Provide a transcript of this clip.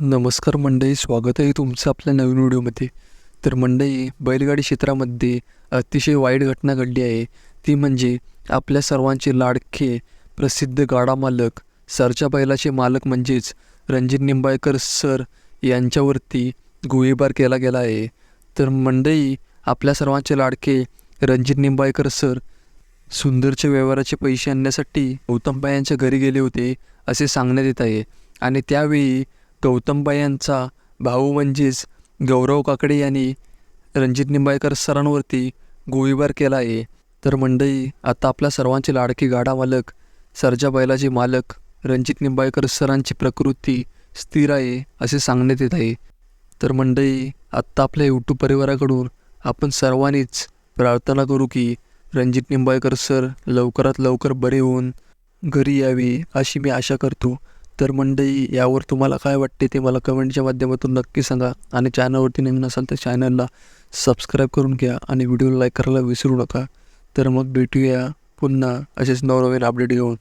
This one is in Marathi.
नमस्कार मंडळी स्वागत आहे तुमचं आपल्या नवीन व्हिडिओमध्ये. तर मंडळी बैलगाडी क्षेत्रामध्ये अतिशय वाईट घटना घडली आहे. ती म्हणजे आपल्या सर्वांचे लाडके प्रसिद्ध गाडा मालक सरच्या बैलाचे मालक म्हणजेच रणजित निंबाळकर सर यांच्यावरती गोळीबार केला गेला आहे. तर मंडळी आपल्या सर्वांचे लाडके रणजित निंबाळकर सर सुंदरच्या व्यवहाराचे पैसे आणण्यासाठी गौतमबाई यांच्या घरी गेले होते असे सांगण्यात येत आहे. आणि त्यावेळी गौतमबाई यांचा भाऊ म्हणजेच गौरव काकडे यांनी रणजित निंबाळकर सरांवरती गोळीबार केला आहे. तर मंडळी आता आपल्या सर्वांचे लाडकी गाडा मालक सरजा बैलाचे मालक रणजित निंबाळकर सरांची प्रकृती स्थिर आहे असे सांगण्यात येत आहे. तर मंडळी आत्ता आपल्या यूट्यूब परिवाराकडून आपण सर्वांनीच प्रार्थना करू की रणजित निंबाळकर सर लवकरात लवकर बरे होऊन घरी यावे अशी मी आशा करतो. तर मंडळी यावर तुम्हाला काय वाटते ते मला कमेंटच्या माध्यमातून नक्की सांगा. आणि चॅनलवरती नवीन असाल तर चॅनलला सबस्क्राईब करून घ्या आणि व्हिडिओला लाईक करायला विसरू नका. तर मग भेटूया पुन्हा असेच नवनवीन अपडेट घेऊन.